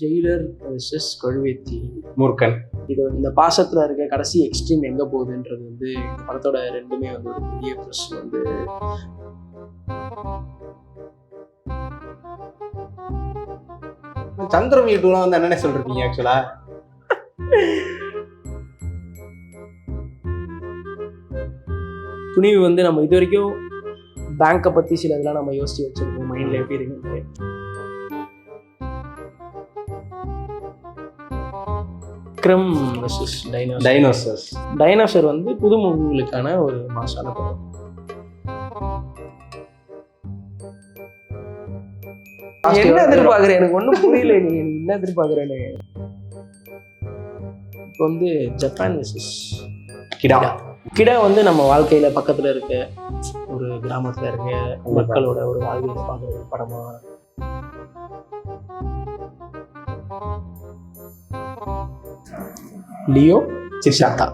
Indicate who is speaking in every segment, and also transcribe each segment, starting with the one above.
Speaker 1: Jailer versus கொழுவேத்தி.
Speaker 2: மூர்க்கன்
Speaker 1: இது இந்த பாசத்துல இருக்க கடைசி எக்ஸ்ட்ரீம் எங்க போகுதுன்றது வந்து இந்த படத்தோட ரெண்டுமே வந்து ஒரு பெரிய ப்ளஸ் வந்து.
Speaker 2: சந்திரமுகி டூலாம் வந்து என்னென்ன சொல்றீங்க ஆக்சுவலா
Speaker 1: துணிவு வந்து நம்ம இது வரைக்கும் பேங்கை பத்தி சில இதெல்லாம் நம்ம யோசிச்சு வச்சிருக்கோம் மைண்ட்ல எப்படி இருக்கு Vikram versus dinosaur
Speaker 2: dinosaurs
Speaker 1: dinosaur வந்து புது மூவிகளுக்கான ஒரு மாசான படம். என்ன எதிர்பார்க்குறேன் எனக்கு ஒன்றும் புரியல நீ. என்ன எதிர்பார்க்குறேன்னு. இப்போ வந்து ஜப்பான் வெர்சஸ்
Speaker 2: கிடா
Speaker 1: கிடா வந்து நம்ம வாழ்க்கையில பக்கத்துல இருக்க ஒரு கிராமத்துல இருக்க மக்களோட ஒரு வாழ்வியல் பார்க்குற ஒரு லியோ சித்தாத்தா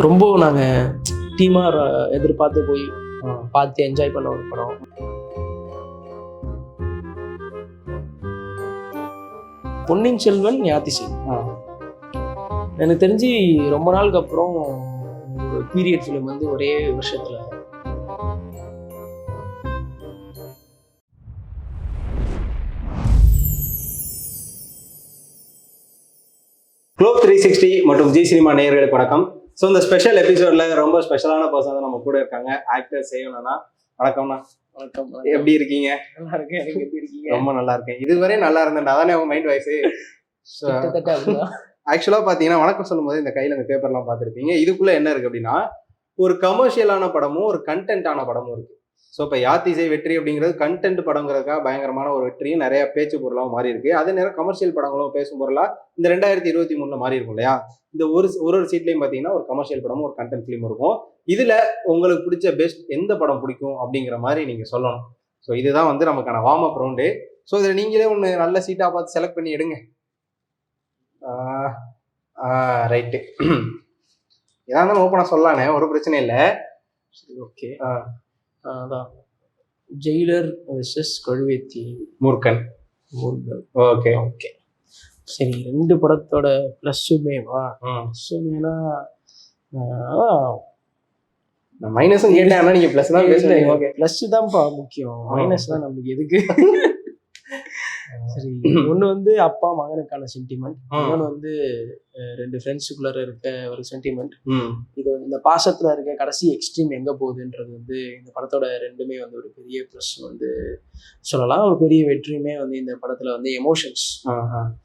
Speaker 1: ரொம்ப நாங்க டீமா எதிர்பார்த்து போய் பார்த்து என்ஜாய் பண்ண ஒரு படம். பொன்னியின் செல்வன் ஞாத்திசை எனக்கு தெரிஞ்சு ரொம்ப நாளுக்கு அப்புறம் பீரியட் ஃபிலிம் வந்து ஒரே வருஷத்துல
Speaker 2: குளோப் த்ரீ சிக்ஸ்டி மற்றும் ஜி சினிமா நேயர்களுக்கு வணக்கம். ஸோ இந்த ஸ்பெஷல் எபிசோட்ல ரொம்ப ஸ்பெஷலான பர்சன் தான் நம்ம கூட இருக்காங்க. ஆக்டர் செய்யணும்னா வணக்கம்ண்ணா
Speaker 1: வணக்கம்
Speaker 2: எப்படி இருக்கீங்க?
Speaker 1: நல்லா இருக்கேன். எப்படி இருக்கீங்க?
Speaker 2: ரொம்ப நல்லா இருக்கேன். இதுவரை நல்லா இருந்தேன் அதானே உங்க மைண்ட் வாய்ஸ்
Speaker 1: கிட்டத்தட்ட அப்படிதான்.
Speaker 2: ஆக்சுவலா பாத்தீங்கன்னா வணக்கம் சொல்லும்போது இந்த கையில இந்த பேப்பர்லாம் பார்த்துருப்பீங்க. இதுக்குள்ள என்ன இருக்கு அப்படின்னா ஒரு கமர்ஷியலான படமும் ஒரு கண்டென்ட்டான படமும் இருக்கு. ஸோ இப்போ யாத்திசை வெற்றி அப்படிங்கிறது கண்டென்ட் படங்கிறதுக்காக பயங்கரமான ஒரு வெற்றியும் நிறைய பேச்சு பொருளாகவும் மாறி இருக்கு. அதே நேரம் கமர்ஷியல் படங்களும் பேசும் பொருளா இந்த ரெண்டாயிரத்தி இருபத்தி மூணுல மாறி இருக்கும் இல்லையா? இந்த ஒரு ஒரு ஒரு சீட்லையும் பார்த்தீங்கன்னா ஒரு கமர்ஷியல் படமும் ஒரு கண்டென்ட் ஃபிலிம் இருக்கும். இதுல உங்களுக்கு பிடிச்ச பெஸ்ட் எந்த படம் பிடிக்கும் அப்படிங்கிற மாதிரி நீங்க சொல்லணும். ஸோ இதுதான் வந்து நமக்கான வார்ம் அப் ரவுண்டு ஸோ இதில் நீங்களே ஒன்று நல்ல சீட்டாக பார்த்து செலக்ட் பண்ணி எடுங்க. ரைட்டு இருந்தாலும் ஓப்பனாக சொல்லலானே ஒரு பிரச்சனை இல்லை.
Speaker 1: ஓகே அதான். ஜெயிலர் வெர்சஸ் கொழுவேத்தி.
Speaker 2: மூர்க்கன்
Speaker 1: மூர்கல்
Speaker 2: ஓகே.
Speaker 1: ஓகே. சரி ரெண்டு படத்தோட ப்ளஸ்ஸுமே வா ப்ளஸ்ஸுமேனா
Speaker 2: நான் மைனஸும் கேட்டேன் ஆனால் நீங்கள் ப்ளஸ் தான் பேசுறீங்க. ஓகே
Speaker 1: ப்ளஸ் தான்ப்பா முக்கியம். மைனஸ் தான் நம்மளுக்கு எதுக்கு? சரி ஒன்று வந்து அப்பா மகனுக்கான சென்டிமெண்ட் இன்னொன்று வந்து ரெண்டு ஃப்ரெண்ட்ஸுக்குள்ளார இருக்க ஒரு சென்டிமெண்ட் இது இந்த பாசத்துல இருக்க கடைசி எக்ஸ்ட்ரீம் எங்க போகுதுன்றது வந்து இந்த படத்தோட ரெண்டுமே வந்து ஒரு பெரிய ப்ளஸ் வந்து சொல்லலாம். ஒரு பெரிய வெற்றியுமே வந்து இந்த படத்துல வந்து எமோஷன்ஸ்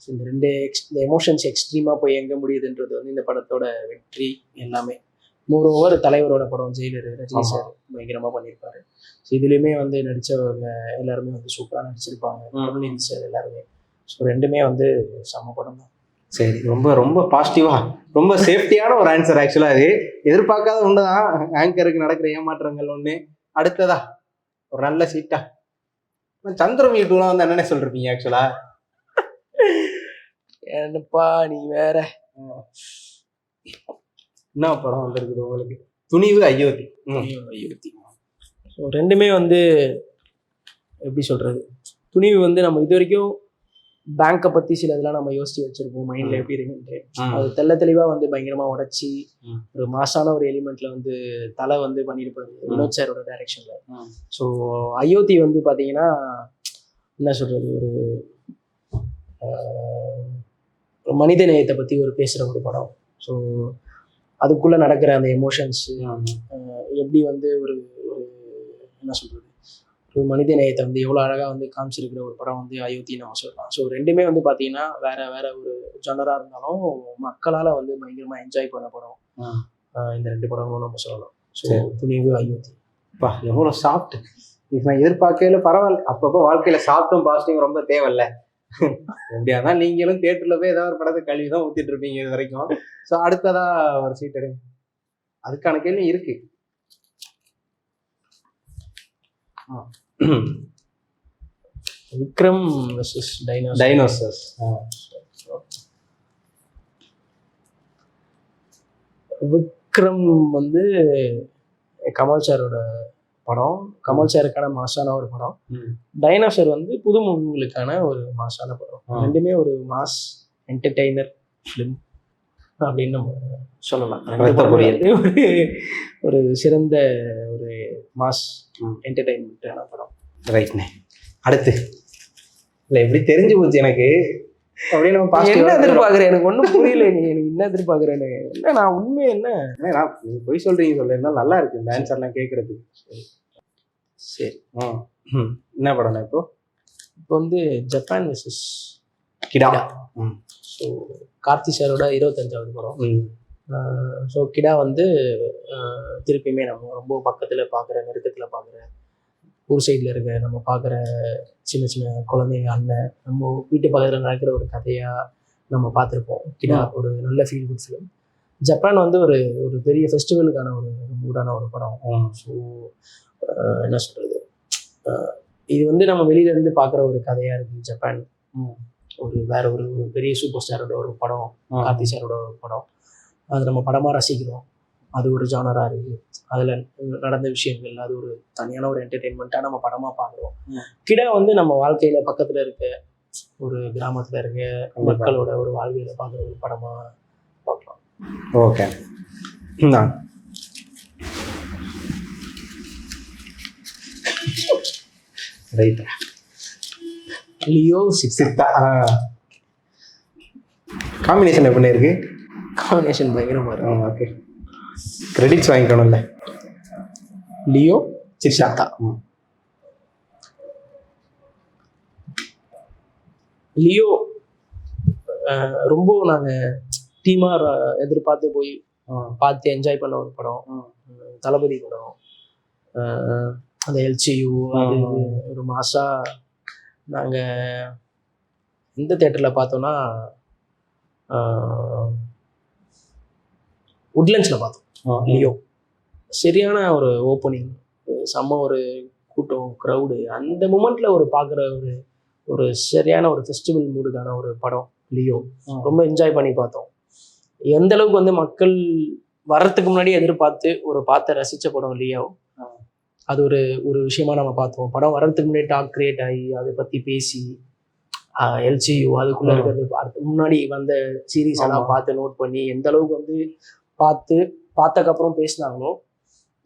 Speaker 1: இந்த ரெண்டு எக்ஸ் இந்த எமோஷன்ஸ் எக்ஸ்ட்ரீமா போய் எங்க முடியுதுன்றது வந்து இந்த படத்தோட வெற்றி எல்லாமே. மோர் ஓவர் தலைவரோட படம் ஜெயிலர் ரஜினி. சார் பயங்கரமா பண்ணியிருப்பாரு ஸோ இதுலயுமே வந்து நடிச்சவங்க எல்லாருமே வந்து சூப்பரா நடிச்சிருப்பாங்க. சார் எல்லாருமே. ஸோ ரெண்டுமே வந்து செம்ம படம் தான்.
Speaker 2: சரி ரொம்ப ரொம்ப பாசிட்டிவா ரொம்ப சேஃப்டியான ஒரு ஆன்சர் ஆக்சுவலாக அது. எதிர்பார்க்காத ஒன்று தான் ஆங்கருக்கு நடக்கிற ஏமாற்றங்கள் ஒன்று அடுத்ததா ஒரு நல்ல சீட்டா சந்திரமுகி டூலாம் வந்து என்னென்ன சொல்றீங்க ஆக்சுவலா
Speaker 1: என்னப்பா நீ வேற.
Speaker 2: என்ன படம் வந்திருக்குது உங்களுக்கு? துணிவு அயோத்தி.
Speaker 1: இருபத்தி ஸோ ரெண்டுமே வந்து எப்படி சொல்றது? துணிவு வந்து நம்ம இது வரைக்கும் பேங்கை பத்தி சில இதெல்லாம் நம்ம யோசிச்சு வச்சிருப்போம். மைண்ட்ல எப்படி இருக்குன்ட்டு. அது தெள்ள தெளிவா வந்து பயங்கரமா உடைச்சி. ஒரு மாசான ஒரு எலிமெண்ட்ல வந்து தலை வந்து பண்ணியிருப்பாரு வினோத் சாரோட டைரக்ஷன்ல. ஸோ அயோத்தி வந்து பாத்தீங்கன்னா என்ன சொல்றது? ஒரு மனித நேயத்தை பத்தி ஒரு பேசுற ஒரு படம். ஸோ அதுக்குள்ள நடக்கிற அந்த எமோஷன்ஸ் எப்படி வந்து ஒரு ஒரு என்ன சொல்றது? ஒரு மனித நேயத்தை வந்து எவ்வளோ அழகாக வந்து காமிச்சிருக்கிற ஒரு படம் வந்து அயோத்தி நம்ம சொல்லலாம் ஸோ ரெண்டுமே வந்து பார்த்தீங்கன்னா வேற வேற ஒரு ஜனராக இருந்தாலும் மக்களால் வந்து பயங்கரமாக என்ஜாய் பண்ண படம். இந்த ரெண்டு படங்களும் நம்ம சொல்லலாம். ஸோ. துணிவு அயோத்தி.
Speaker 2: அப்பா எவ்வளோ சாப்பிட்டு இது நான் எதிர்பார்க்கல பரவாயில்ல. அப்பப்போ வாழ்க்கையில சாப்பிட்டும் பாசிட்டிவ் ரொம்ப தேவையில்ல. எப்படியா தான் நீங்களும் தேட்டர்ல போய் ஏதாவது ஒரு படத்தை கழுவி தான் ஊத்திட்டு இருப்பீங்க இது வரைக்கும். ஸோ அடுத்ததா ஒரு சீட் எடுங்க. அதுக்கான கேள்வி இருக்கு.
Speaker 1: விக்ரம்
Speaker 2: டைனோசர்ஸ்
Speaker 1: விக்ரம் வந்து கமல் சாரோட படம். கமல் சாருக்கான மாசான ஒரு படம். டைனோசர் வந்து புது முகங்களுக்கான ஒரு மாசான படம். ரெண்டுமே ஒரு மாஸ் என்டர்டெய்னர் ஃபிலிம் அப்படின்னு நம்ம சொல்லலாம். ஒரு ஒரு சிறந்த ஒரு மாஸ். என்டர்டெயின்மெண்ட்டான படம்.
Speaker 2: ரைட்ண்ணே அடுத்து. இல்லை எப்படி தெரிஞ்சு போச்சு எனக்கு.
Speaker 1: என்ன எதிர்பார்க்குறேன் எனக்கு ஒன்றும் புரியல நீ எனக்கு என்ன எதிர்பார்க்குறேன்னு. என்ன நான் உண்மை என்ன?
Speaker 2: நான் நீங்க பொய் சொல்றீங்க சொல்ல. இருந்தாலும் நல்லா இருக்கு இந்த ஆன்சர்லாம் கேட்கறதுக்கு
Speaker 1: சரி.
Speaker 2: ம். ம். என்ன படம்ண்ணா இப்போ?
Speaker 1: இப்போ வந்து Japan versus
Speaker 2: Kida.
Speaker 1: So Karthi சாரோட இருபத்தஞ்சாவது படம்.
Speaker 2: ம்.
Speaker 1: ஸோ கிடா வந்து திருப்பியுமே நம்ம ரொம்ப பக்கத்தில் பார்க்குற நெருக்கத்தில் பார்க்குற ஊர் சைடில் இருக்க நம்ம பார்க்குற சின்ன சின்ன குழந்தைங்க அண்ணன் நம்ம வீட்டு பக்கத்தில் நடக்கிற ஒரு கதையாக நம்ம பார்த்துருப்போம். கிடா ஒரு நல்ல ஃபீல் குட் ஃபிலிம் ஜப்பான் வந்து ஒரு ஒரு பெரிய ஃபெஸ்டிவலுக்கான ஒரு மூடான ஒரு படம். ஸோ என்ன சொல்கிறது இது வந்து நம்ம வெளியில இருந்து பார்க்குற ஒரு கதையாக இருக்குது ஜப்பான். ஒரு வேற ஒரு பெரிய சூப்பர் ஸ்டாரோட ஒரு படம். கார்த்தி சாரோட ஒரு படம். அது நம்ம படமாக ரசிக்கிறோம். அது ஒரு ஜானராக இருக்குது அதில் நடந்த விஷயங்கள் அது ஒரு தனியான ஒரு என்டர்டெயின்மெண்ட்டாக நம்ம படமாக பார்க்குறோம். கிடா வந்து நம்ம வாழ்க்கையில் பக்கத்தில் இருக்க ஒரு கிராமத்தில் இருக்க. மக்களோட ஒரு வாழ்வியலை பார்க்குற ஒரு படமாக பார்க்கலாம்.
Speaker 2: ஓகே. நான் ரைட்.
Speaker 1: லியோ
Speaker 2: சித்தா. காம்பினேஷன் எப்படி இருக்கு?
Speaker 1: காம்பினேஷன் பயங்கரமாக இருக்கும்
Speaker 2: ஓகே கிரெடிட்ஸ் வாங்கிக்கணும்ல
Speaker 1: லியோ
Speaker 2: சித்தா ம்.
Speaker 1: லியோ ரொம்ப நாங்கள் டீமாக எதிர்பார்த்து போய். பார்த்து என்ஜாய் பண்ண ஒரு படம் தளபதி படம் அந்த எல்சியூ அது ஒரு மாசா நாங்கள் எந்த தேட்டரில் பார்த்தோன்னா உட்லண்ட்ஸில் பார்த்தோம் லியோ சரியான ஒரு ஓப்பனிங் செம்ம ஒரு கூட்டம் க்ரௌடு அந்த மூமெண்ட்ல ஒரு பார்க்குற ஒரு ஒரு சரியான ஒரு ஃபெஸ்டிவல் மூடுக்கான ஒரு படம் லியோ. ரொம்ப என்ஜாய் பண்ணி பார்த்தோம் எந்த அளவுக்கு வந்து மக்கள் வர்றதுக்கு முன்னாடி எதிர்பார்த்து ஒரு பார்த்து ரசிச்ச படம் லியோ. அது ஒரு ஒரு விஷயமா நம்ம பார்த்தோம் படம் வர்றதுக்கு முன்னாடி டாக் கிரியேட் ஆகி அதை பத்தி பேசி எல்சியூ அதுக்குள்ள. இருக்கிறது முன்னாடி வந்த சீரீஸ் எல்லாம். பார்த்து நோட் பண்ணி எந்த அளவுக்கு வந்து பார்த்து பார்த்ததுக்கப்புறம் பேசினாங்களோ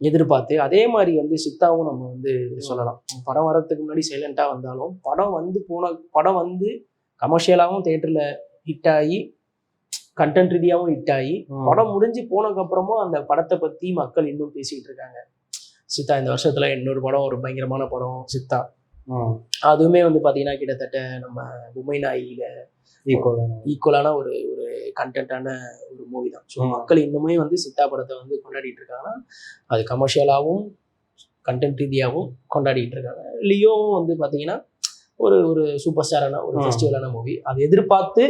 Speaker 1: எதிர்பார்த்து. அதே மாதிரி வந்து சித்தாவும் நம்ம வந்து சொல்லலாம். படம் வர்றதுக்கு முன்னாடி சைலண்டாக வந்தாலும் படம் வந்து போன படம் வந்து கமர்ஷியலாகவும் தேட்டரில் ஹிட் ஆகி கண்டென்ட் ரீதியாகவும் ஹிட் ஆகி படம் முடிஞ்சு போனதுக்கப்புறமும் அந்த படத்தை பற்றி மக்கள் இன்னும் பேசிகிட்டு இருக்காங்க. சித்தா இந்த வருஷத்தில் இன்னொரு படம் ஒரு பயங்கரமான படம் சித்தா. அதுவுமே வந்து பார்த்தீங்கன்னா கிட்டத்தட்ட நம்ம பொம்மை நாயில ஈக்குவலான ஒரு ஒரு கண்டென்ட்டான ஒரு மூவி தான். ஸோ. மக்கள் இன்னுமே வந்து சித்தா படத்தை வந்து கொண்டாடிட்டு இருக்காங்கன்னா அது கமர்ஷியலாகவும் கண்டென்ட் ரீதியாகவும் கொண்டாடிட்டு இருக்காங்க. லியோவும் வந்து பார்த்தீங்கன்னா ஒரு ஒரு சூப்பர் ஸ்டாரான ஒரு. ஃபெஸ்டிவலான மூவி அது எதிர்பார்த்து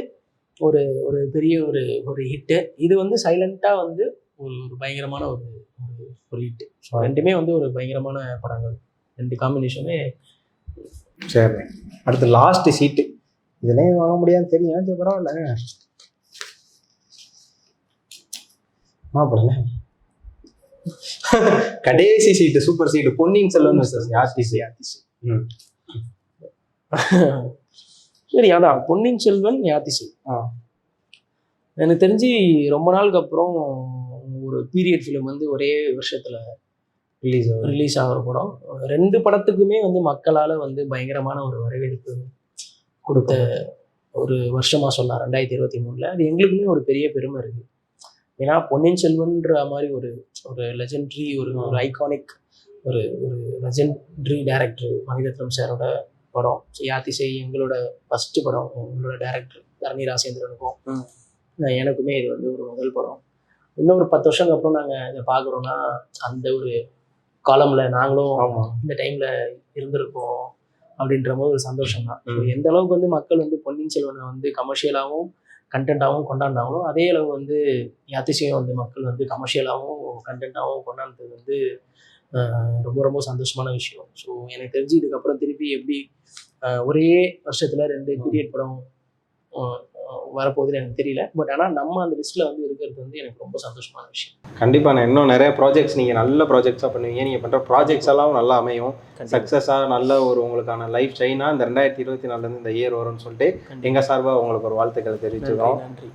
Speaker 1: ஒரு ஒரு பெரிய ஒரு ஒரு ஹிட்டு இது வந்து சைலண்ட்டாக வந்து ஒரு ஒரு பயங்கரமான ஒரு ஒரு ஹிட்டு ஸோ ரெண்டுமே வந்து ஒரு பயங்கரமான படங்கள். ரெண்டு காம்பினேஷனுமே
Speaker 2: சரி. அடுத்து லாஸ்ட் சீட்டு இதுலயும் வாங்க முடியாதுன்னு தெரியும். சரி பரவாயில்ல. மாப்பிள்ள கடைசி சீட்டு சூப்பர் சீட்டு பொன்னியின் செல்வன் யாத்திசை ம்.
Speaker 1: சரி அதான். பொன்னியின் செல்வன் யாத்திசை. எனக்கு தெரிஞ்சு ரொம்ப நாளுக்கு அப்புறம் ஒரு பீரியட் ஃபிலிம் வந்து ஒரே வருஷத்துல
Speaker 2: ரிலீஸ்
Speaker 1: ரிலீஸ் ஆகிற படம். ரெண்டு படத்துக்குமே வந்து மக்களால் வந்து பயங்கரமான ஒரு வரவேற்பு கொடுத்த ஒரு வருஷமா சொல்லலாம் ரெண்டாயிரத்தி இருபத்தி மூணுல. அது எங்களுக்குமே ஒரு பெரிய பெருமை இருக்கு. ஏன்னா பொன்னியின் செல்வன்ற மாதிரி ஒரு ஒரு லெஜெண்ட்ரி ஒரு ஒரு ஐகானிக் ஒரு ஒரு லெஜெண்ட்ரி டேரக்டர் மணிரத்னம் சாரோட படம். யாத்திசை எங்களோட ஃபர்ஸ்ட் படம் எங்களோட டேரக்டர் தரணி ராசேந்திரனுக்கும். எனக்குமே இது வந்து ஒரு முதல் படம். இன்னும் ஒரு பத்து வருஷத்துக்கு அப்புறம் நாங்கள் இதை பார்க்குறோன்னா அந்த ஒரு காலம்ல நாங்களும் இந்த டைம்ல இருந்திருக்கோம் அப்படின்ற போது ஒரு சந்தோஷம் தான். எந்த அளவுக்கு வந்து மக்கள் வந்து பொன்னியின் செல்வனை வந்து கமர்ஷியலாகவும் கண்டென்ட்டாகவும் கொண்டாடினாங்களோ அதே அளவு வந்து யாத்திசையும் வந்து மக்கள் வந்து கமர்ஷியலாகவும் கண்டென்ட்டாகவும் கொண்டாடுறது வந்து ரொம்ப ரொம்ப சந்தோஷமான விஷயம். ஸோ எனக்கு தெரிஞ்சு இதுக்கப்புறம் திருப்பி எப்படி ஒரே வருஷத்துல ரெண்டு பீரியட் படம் வரப்போகுதுன்னு எனக்கு தெரியல. பட் ஆனால் நம்ம அந்த லிஸ்ட்டில் வந்து இருக்கிறது வந்து எனக்கு ரொம்ப சந்தோஷமான விஷயம்.
Speaker 2: கண்டிப்பா நான் இன்னும் நிறைய ப்ராஜெக்ட்ஸ் நீங்க நல்ல ப்ராஜெக்ட்ஸா பண்ணுவீங்க. நீங்க பண்ற ப்ராஜெக்ட்ஸ் எல்லாம் நல்லா அமையும். சக்ஸஸா நல்ல ஒரு உங்களுக்கான லைஃப் ஷைனா இந்த ரெண்டாயிரத்தி இருபத்தி நாலுல இருந்து இந்த இயர் வரும்னு சொல்லிட்டு
Speaker 1: கண்டிப்பா.
Speaker 2: எங்க சார்பா உங்களுக்கு ஒரு வாழ்த்துக்களை
Speaker 1: நன்றி
Speaker 2: தெரிவிச்சுக்கிறோம்
Speaker 1: நன்றி.